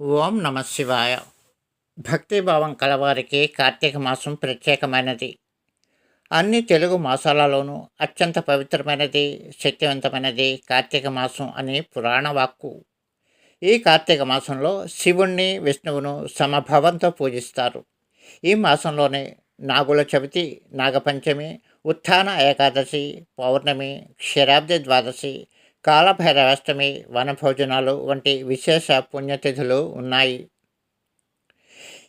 ఓం నమ శివాయ. భక్తిభావం కలవారికి కార్తీక మాసం ప్రత్యేకమైనది. అన్ని తెలుగు మాసాలలోనూ అత్యంత పవిత్రమైనది శక్తివంతమైనది కార్తీక మాసం అనే పురాణ వాక్కు. ఈ కార్తీక మాసంలో శివుణ్ణి విష్ణువును సమభావంతో పూజిస్తారు. ఈ మాసంలోనే నాగుల చవితి నాగపంచమి ఉత్థాన ఏకాదశి పౌర్ణమి క్షీరాబ్ది ద్వాదశి కాలభైరవాష్టమి వనభోజనాలు వంటి విశేష పుణ్యతిథులు ఉన్నాయి.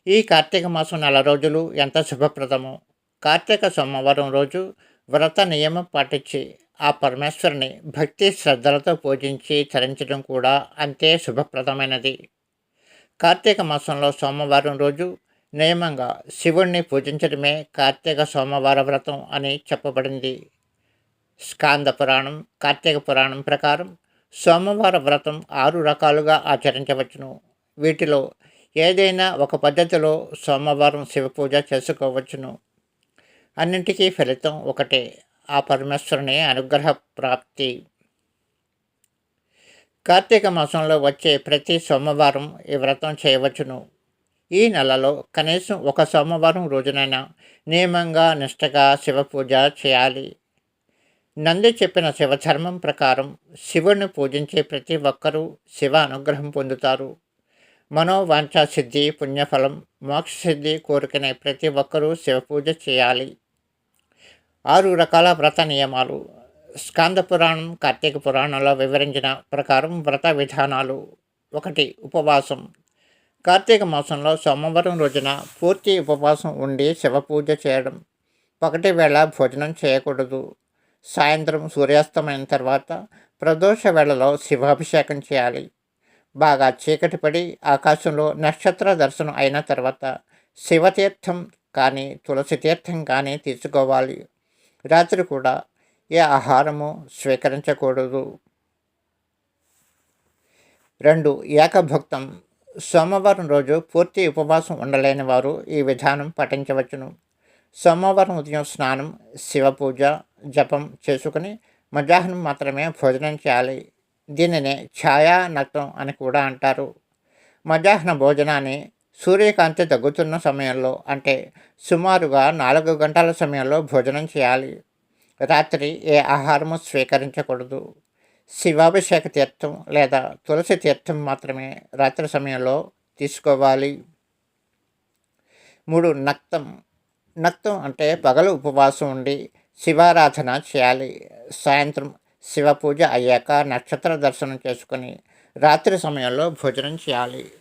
ఈ కార్తీక మాసం నెల రోజులు ఎంత శుభప్రదమో కార్తీక సోమవారం రోజు వ్రత నియమం పాటించి ఆ పరమేశ్వరుని భక్తి శ్రద్ధలతో పూజించి తరించడం కూడా అంతే శుభప్రదమైనది. కార్తీక మాసంలో సోమవారం రోజు నియమంగా శివుణ్ణి పూజించడమే కార్తీక సోమవార వ్రతం అని చెప్పబడింది. స్కాంద పురాణం కార్తీక పురాణం ప్రకారం సోమవార వ్రతం ఆరు రకాలుగా ఆచరించవచ్చును. వీటిలో ఏదైనా ఒక పద్ధతిలో సోమవారం శివ పూజ చేసుకోవచ్చును. అన్నింటికీ ఫలితం ఒకటే ఆ పరమేశ్వరుని అనుగ్రహ ప్రాప్తి. కార్తీక మాసంలో వచ్చే ప్రతి సోమవారం ఈ వ్రతం చేయవచ్చును. ఈ నెలలో కనీసం ఒక సోమవారం రోజునైనా నియమంగా నిష్టగా శివ పూజ చేయాలి. నంది చెప్పిన శివధర్మం ప్రకారం శివుణ్ణి పూజించే ప్రతి ఒక్కరూ శివ అనుగ్రహం పొందుతారు. మనోవాంఛాసిద్ధి పుణ్యఫలం మోక్ష సిద్ధి కోరుకునే ప్రతి ఒక్కరూ శివ పూజ చేయాలి. ఆరు రకాల వ్రత నియమాలు. స్కాంద పురాణం కార్తీక పురాణంలో వివరించిన ప్రకారం వ్రత విధానాలు. ఒకటి ఉపవాసం. కార్తీక మాసంలో సోమవారం రోజున పూర్తి ఉపవాసం ఉండి శివ పూజ చేయడం. ఒకటి వేళ భోజనం చేయకూడదు. సాయంత్రం సూర్యాస్తమైన తర్వాత ప్రదోష వేళలో శివాభిషేకం చేయాలి. బాగా చీకటి పడి ఆకాశంలో నక్షత్ర దర్శనం అయిన తర్వాత శివతీర్థం కానీ తులసి తీర్థం కానీ తీసుకోవాలి. రాత్రి కూడా ఏ ఆహారము స్వీకరించకూడదు. రెండు ఏకభక్తం. సోమవారం రోజు పూర్తి ఉపవాసం ఉండలేని వారు ఈ విధానం పఠించవచ్చును సోమవారం ఉదయం స్నానం శివపూజ జపం చేసుకుని మధ్యాహ్నం మాత్రమే భోజనం చేయాలి. దీనిని ఛాయా నక్తం అని కూడా అంటారు. మధ్యాహ్న భోజనాన్ని సూర్యకాంతి తగ్గుతున్న సమయంలో అంటే సుమారుగా నాలుగు గంటల సమయంలో భోజనం చేయాలి. రాత్రి ఏ ఆహారము స్వీకరించకూడదు. శివాభిషేక తీర్థం లేదా తులసి తీర్థం మాత్రమే రాత్రి సమయంలో తీసుకోవాలి. మూడు నక్తం నక్తం అంటే పగలు ఉపవాసం ఉండి శివారాధన చేయాలి. సాయంత్రం శివ పూజ అయ్యాక నక్షత్ర దర్శనం చేసుకొని రాత్రి సమయంలో భోజనం చేయాలి.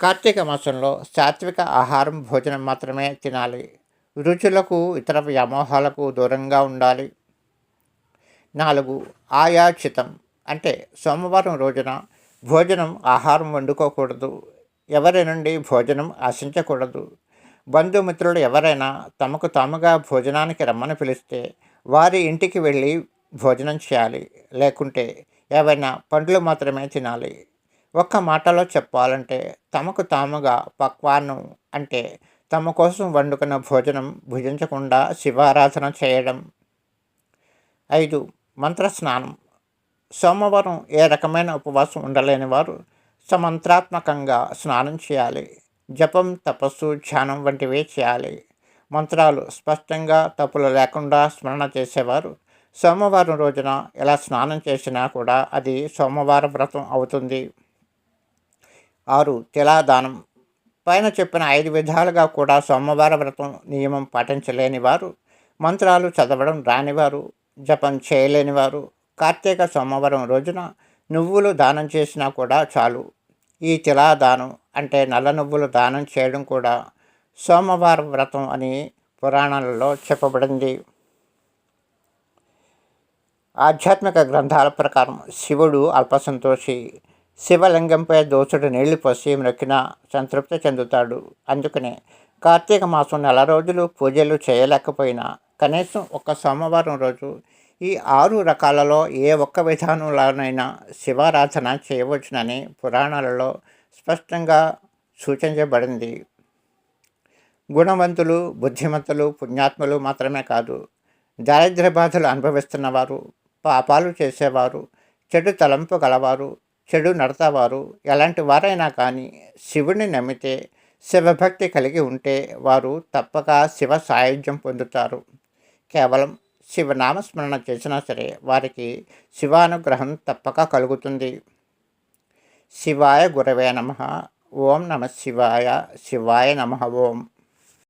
కార్తీక మాసంలో సాత్విక ఆహారం భోజనం మాత్రమే తినాలి. రుచులకు ఇతర వ్యామోహాలకు దూరంగా ఉండాలి. నాలుగు ఆయాచితం అంటే సోమవారం రోజున భోజనం ఆహారం వండుకోకూడదు. ఎవరి నుండి భోజనం ఆశించకూడదు. బంధుమిత్రులు ఎవరైనా తమకు తాముగా భోజనానికి రమ్మని పిలిస్తే వారి ఇంటికి వెళ్ళి భోజనం చేయాలి. లేకుంటే ఏవైనా పండ్లు మాత్రమే తినాలి. ఒక్క మాటలో చెప్పాలంటే తమకు తాముగా పక్వాన్నం అంటే తమ కోసం వండుకున్న భోజనం భుజించకుండా శివారాధన చేయడం. ఐదు. మంత్రస్నానం. సోమవారం ఏ రకమైన ఉపవాసం ఉండలేని వారు సమంత్రాత్మకంగా స్నానం చేయాలి. జపం తపస్సు ధ్యానం వంటివి చేయాలి. మంత్రాలు స్పష్టంగా తప్పులు లేకుండా స్మరణ చేసేవారు. సోమవారం రోజున ఎలా స్నానం చేసినా కూడా అది సోమవారం వ్రతం అవుతుంది. ఆరు తిలాదానం. పైన చెప్పిన ఐదు విధాలుగా కూడా సోమవార వ్రతం నియమం పాటించలేని వారు మంత్రాలు చదవడం రానివారు. జపం చేయలేని వారు కార్తీక సోమవారం రోజున నువ్వులు దానం చేసినా కూడా చాలు. ఈ తిలా దానం అంటే నల్ల నువ్వులు దానం చేయడం కూడా సోమవార వ్రతం అని పురాణాలలో చెప్పబడింది. ఆధ్యాత్మిక గ్రంథాల ప్రకారం శివుడు అల్పసంతోషి శివలింగంపై దోసుడు నీళ్ళు పోసి మ్రొక్కిన సంతృప్తి చెందుతాడు. అందుకనే కార్తీక మాసం నెల రోజులు పూజలు చేయలేకపోయినా కనీసం ఒక సోమవారం రోజు ఈ ఆరు రకాలలో ఏ ఒక్క విధానంలోనైనా శివారాధన చేయవచ్చునని పురాణాలలో స్పష్టంగా సూచించబడింది. గుణవంతులు బుద్ధిమంతులు పుణ్యాత్ములు మాత్రమే కాదు దారిద్ర్య బాధలు అనుభవిస్తున్నవారు పాపాలు చేసేవారు చెడు తలంపు గలవారు చెడు నడతవారు ఎలాంటి వారైనా కానీ శివుడిని నమ్మితే శివభక్తి కలిగి ఉంటే వారు తప్పక శివ సాయుధ్యం పొందుతారు. కేవలం శివనామస్మరణ చేసినా సరే వారికి శివానుగ్రహం తప్పక కలుగుతుంది. శివాయ గురవే నమ. ఓం నమ శివాయ. శివాయ నమ ఓం.